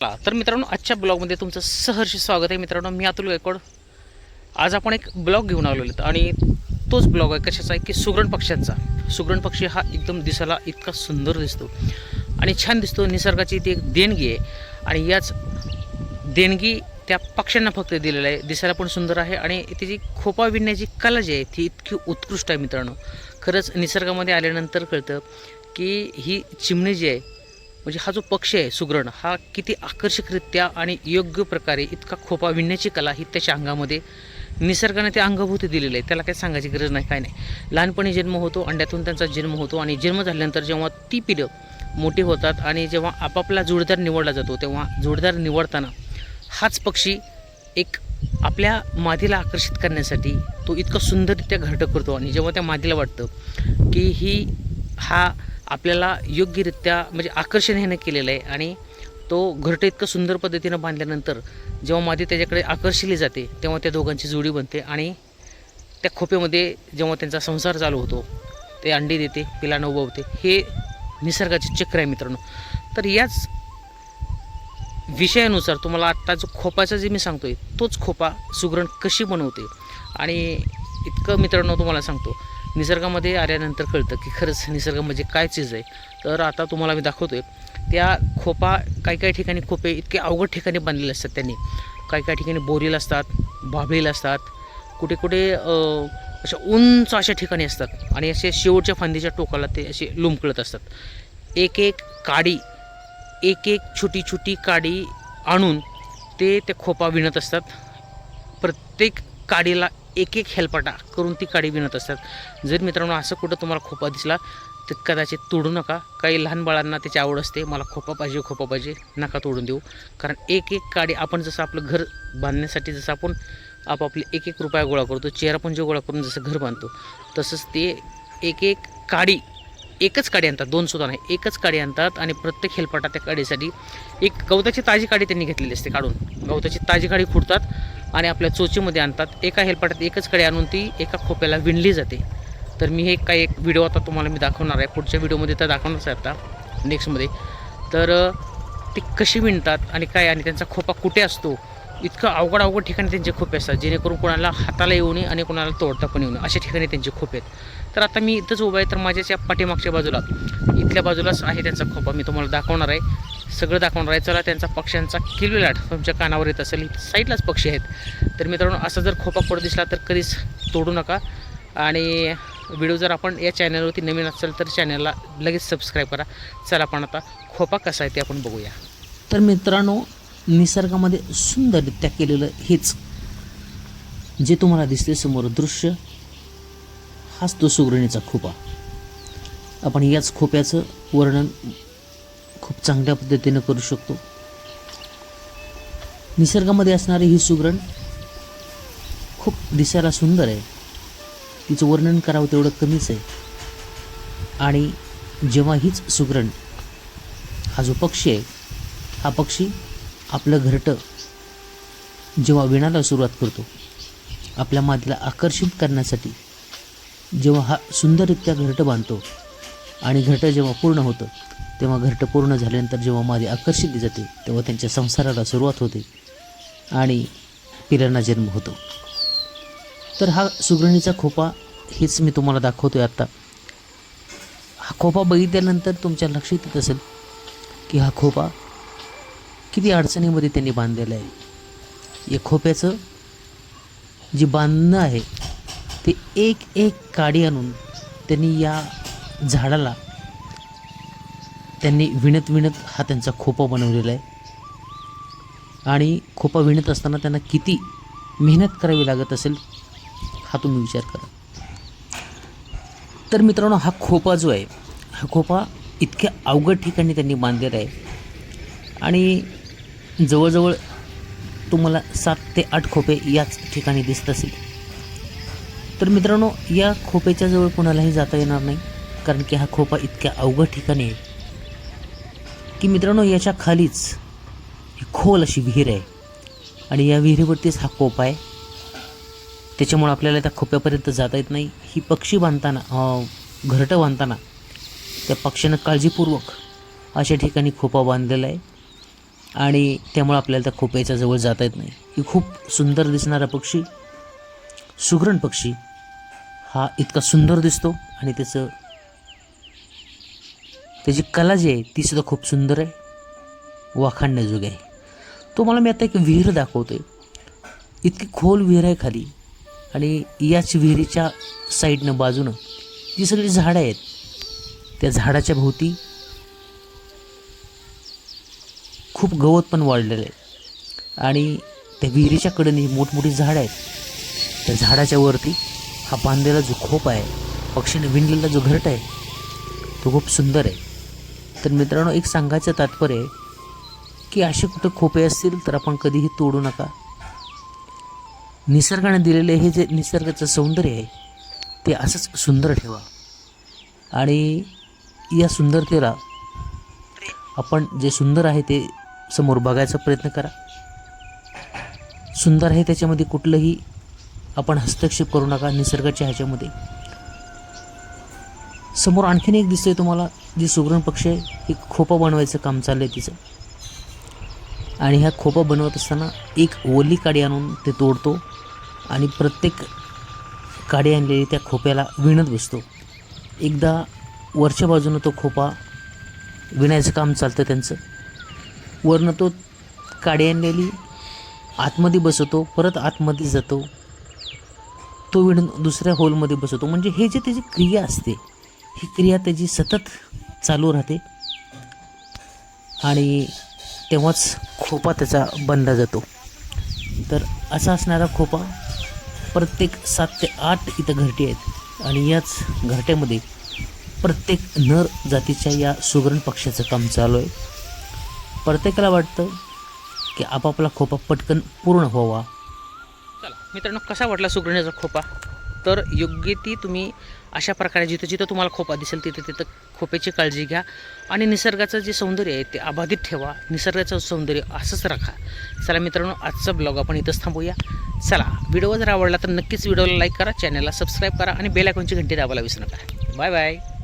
तर मित्रांनो आजच्या ब्लॉगमध्ये तुमचं सहर्ष स्वागत आहे. मित्रांनो मी अतुल गायकवाड. आज आपण एक ब्लॉग घेऊन आलेलो आहेत आणि तोच ब्लॉग आहे कशाचा आहे की सुगरण पक्ष्यांचा. सुगरण पक्षी हा एकदम दिसायला इतका सुंदर दिसतो आणि छान दिसतो. निसर्गाची ती एक देणगी आहे आणि याच देणगी त्या पक्ष्यांना फक्त दिलेलं आहे. दिसायला पण सुंदर आहे आणि त्याची खोपा विणण्याची कला जी आहे ती इतकी उत्कृष्ट आहे मित्रांनो. खरंच निसर्गामध्ये आल्यानंतर कळतं की ही चिमणी जी आहे म्हणजे हा जो पक्षी आहे सुगरण हा किती आकर्षकरित्या आणि योग्य प्रकारे इतका खोपा विणण्याची कला ही त्याच्या अंगामध्ये निसर्गाने ते अंगभूती दिलेलं आहे. त्याला काही सांगायची गरज नाही काय नाही. लहानपणी जन्म होतो अंड्यातून त्यांचा जन्म होतो आणि जन्म झाल्यानंतर जेव्हा ती पिढं मोठी होतात आणि जेव्हा आपापला जोडदार निवडला जातो तेव्हा जोडदार निवडताना हाच पक्षी एक आपल्या मादीला आकर्षित करण्यासाठी तो इतका सुंदररित्या घरटं करतो. आणि जेव्हा त्या मादीला वाटतं की ही हा आपल्याला योग्यरित्या म्हणजे आकर्षण ह्यानं केलेलं आहे आणि तो घरटं इतकं सुंदर पद्धतीनं बांधल्यानंतर जेव्हा मादी त्याच्याकडे आकर्षिली जाते तेव्हा त्या दोघांची जोडी बनते आणि त्या खोप्यामध्ये जेव्हा त्यांचा संसार चालू होतो ते अंडी देते पिलानं उभवते हे निसर्गाचे चक्र आहे मित्रांनो. तर याच विषयानुसार तुम्हाला आत्ता जो खोपाचा जे मी सांगतोय तोच खोपा सुगरण कशी बनवते? आणि इतकं मित्रांनो तुम्हाला सांगतो. निसर्गामध्ये आल्यानंतर कळतं की खरंच निसर्ग म्हणजे काय चीज आहे. तर आता तुम्हाला मी दाखवतो आहे त्या खोपा काही काही ठिकाणी खोपे इतके अवघड ठिकाणी बांधलेले असतात त्यांनी. काही काही ठिकाणी बोरील असतात बाभळील असतात कुठे कुठे अशा उंच अशा ठिकाणी असतात आणि असे शेवटच्या फांदीच्या टोकाला ते असे लुमकळत असतात. एक एक काडी एक एक छोटी छोटी काडी आणून ते त्या खोपा विणत असतात. प्रत्येक काडीला एक एक हेलपाटा करून ती काडी विणत असतात. जर मित्रांनो असं कुठं तुम्हाला खोपा दिसला तर कदाचित तोडू नका. काही लहान बाळांना त्याची आवड असते. मला खोपा पाहिजे खोपा पाहिजे नका तोडून देऊ. कारण एक एक काडी आपण जसं आपलं घर बांधण्यासाठी जसं आपण आपापले एक एक रुपया गोळा करतो चेहरा पण जे गोळा करून जसं घर बांधतो तसंच ते एक एक काडी एकच काडी आणतात. दोन सुद्धा नाही एकच काडी आणतात आणि प्रत्येक हेलपाटा त्या काडीसाठी एक गवताची ताजी काडी त्यांनी घेतलेली असते काढून. गवताची ताजी काडी खुडतात आणि आपल्या चोचीमध्ये आणतात. एका हेलपाटात एकच कडे आणून ती एका खोप्याला विणली जाते. तर मी हे काही एक व्हिडिओ आता तुम्हाला मी दाखवणार आहे. पुढच्या व्हिडिओमध्ये तर दाखवणारच आहे आता. नेक्स्टमध्ये तर ती कशी विणतात आणि काय आणि त्यांचा खोपा कुठे असतो? इतकं अवघड अवघड ठिकाणी त्यांचे खोपे असतात. जेणेकरून कोणाला हाताला येऊ नये आणि कोणाला तोडता पण येऊ नये. अशा ठिकाणी त्यांचे खोपे आहेत. तर आता मी इथंच उभा आहे. तर माझ्याच्या पाठीमागच्या बाजूला इथल्या बाजूलाच आहे त्यांचा खोपा. मी तुम्हाला दाखवणार आहे. सगळं दाखवणार आहे चला त्यांचा पक्ष्यांचा किलविलाट तुमच्या कानावर येत असेल. साईडलाच पक्षी आहेत. तर मित्रांनो असा जर खोपा पडत दिसला तर कधीच तोडू नका. आणि व्हिडिओ जर आपण या चॅनलवरती नवीन असेल तर चॅनलला लगेच सबस्क्राईब करा. चला आपण आता खोपा कसा आहे ते आपण बघूया. तर मित्रांनो निसर्गामध्ये सुंदररित्या केलेलं हेच जे तुम्हाला दिसते समोर दृश्य हाच तो सुगरणीचा खोपा. आपण याच खोप्याचं वर्णन खूप चांगल्या पद्धतीनं करू शकतो. निसर्गामध्ये असणारी ही सुगरण खूप दिसायला सुंदर आहे. तिचं वर्णन करावं तेवढं कमीच आहे. आणि जेव्हा हीच सुगरण हा जो पक्षी आहे हा पक्षी आपलं घरटं जेव्हा विणायला सुरुवात करतो आपल्या मातीला आकर्षित करण्यासाठी जेव्हा हा सुंदररित्या घरटं बांधतो आणि घरटं जेव्हा पूर्ण होतं तेव्हा घरटं पूर्ण झाल्यानंतर जेव्हा मादी आकर्षित जाते तेव्हा त्यांच्या संसाराला सुरुवात होते आणि पिलांना जन्म होतो. तर हा सुगरणीचा खोपा हेच मी तुम्हाला दाखवतो आहे आत्ता हा खोपा बघितल्यानंतर तुमच्या लक्षात येत असेल की हा खोपा किती अडचणीमध्ये त्यांनी बांधलेला आहे. या खोप्याचं जे बांधणं आहे ते एक एक काडी आणून त्यांनी या झाडाला त्यांनी विणत विणत हा त्यांचा खोपा बनवलेला आहे. आणि खोपा विणत असताना त्यांना किती मेहनत करावी लागत असेल हा तुम्ही विचार करा. तर मित्रांनो हा खोपा जो आहे हा खोपा इतक्या अवघड ठिकाणी त्यांनी बांधलेला आहे. आणि जवळजवळ तुम्हाला सात ते आठ खोपे याच ठिकाणी दिसत असेल. तर मित्रांनो या खोपेच्या जवळ कोणालाही जाता येणार नाही कारण की हा खोपा इतक्या अवघड ठिकाणी आहे. की मित्रांनो याच्या खालीच ही खोल अशी विहीर आहे. आणि या विहिरीवरतीच हा खोपा आहे. त्याच्यामुळे आपल्याला त्या खोप्यापर्यंत जाता येत नाही. ही पक्षी बांधताना घरटं बांधताना त्या पक्ष्यानं काळजीपूर्वक अशा ठिकाणी खोपा बांधलेला आहे. आणि त्यामुळे आपल्याला त्या खोप्याच्या जवळ जाता येत नाही. ही खूप सुंदर दिसणारा पक्षी सुगरण पक्षी हा इतका सुंदर दिसतो. आणि त्याचं त्याची कला जी आहे ती सुद्धा खूप सुंदर आहे. वाखाणण्याजोगी आहे तुम्हाला मी आता एक विहीर दाखवतो आहे इतकी खोल विहीर आहे खाली. आणि याच विहिरीच्या साईडनं बाजूनं जी सगळी झाडं आहेत त्या झाडाच्या भोवती खूप गवत पण वाढलेलं आहे. आणि त्या विहिरीच्या कडेने मोठमोठी झाडं आहेत. त्या झाडाच्या वरती हा बांधलेला जो खोप आहे पक्षीने विणलेला जो घरट आहे तो खूप सुंदर आहे. तर मित्रांनो एक सांगायचं तात्पर्य आहे की असे कुठं खोपे असतील तर आपण कधीही तोडू नका. निसर्गाने दिलेले हे जे निसर्गाचं सौंदर्य आहे ते असंच सुंदर ठेवा. आणि या सुंदरतेला आपण जे सुंदर आहे ते समोर बघायचा प्रयत्न करा. सुंदर आहे त्याच्यामध्ये कुठलंही आपण हस्तक्षेप करू नका निसर्गाच्या ह्याच्यामध्ये. समोर आणखीन एक दिसतंय तुम्हाला. जी सुगरण पक्षी आहे ही खोपं बनवायचं काम चाललं आहे तिचं. आणि ह्या खोपा बनवत असताना एक ओली काडी आणून ते तोडतो आणि प्रत्येक काडी आणलेली त्या खोप्याला विणत बसतो. एकदा वरच्या बाजूनं तो खोपा विणायचं काम चालतं त्यांचं. वरनं तो काडी आणलेली आतमध्ये बसवतो परत आतमध्ये जातो. तो विणून दुसऱ्या होलमध्ये बसवतो म्हणजे हे जे त्याची क्रिया असते ही क्रिया त्याची सतत चालू राहते. आणि तेव्हाच खोपा त्याचा बनला जातो. तर असा असणारा खोपा प्रत्येक सात ते आठ इथं घरटी आहेत. आणि याच घरट्यामध्ये प्रत्येक नर जातीच्या या सुगरण पक्ष्याचं काम चालू आहे. प्रत्येकाला वाटतं की आपापला खोपा पटकन पूर्ण व्हावा. चला मित्रांनो कसा वाटला सुगरण्याचा खोपा? तर योग्य ती तुम्ही अशा प्रकारे जिथं जिथं तुम्हाला खोपा दिसेल तिथं तिथं खोप्याची काळजी घ्या. आणि निसर्गाचं जे सौंदर्य आहे ते अबाधित ठेवा. निसर्गाचं सौंदर्य असंच राखा. चला मित्रांनो आजचा ब्लॉग आपण इथंच थांबूया. चला व्हिडिओ जर आवडला तर नक्कीच व्हिडिओला लाईक करा चॅनलला सबस्क्राईब करा आणि बेलायकॉनची घंटी दाबायला विसरू नका. Bye bye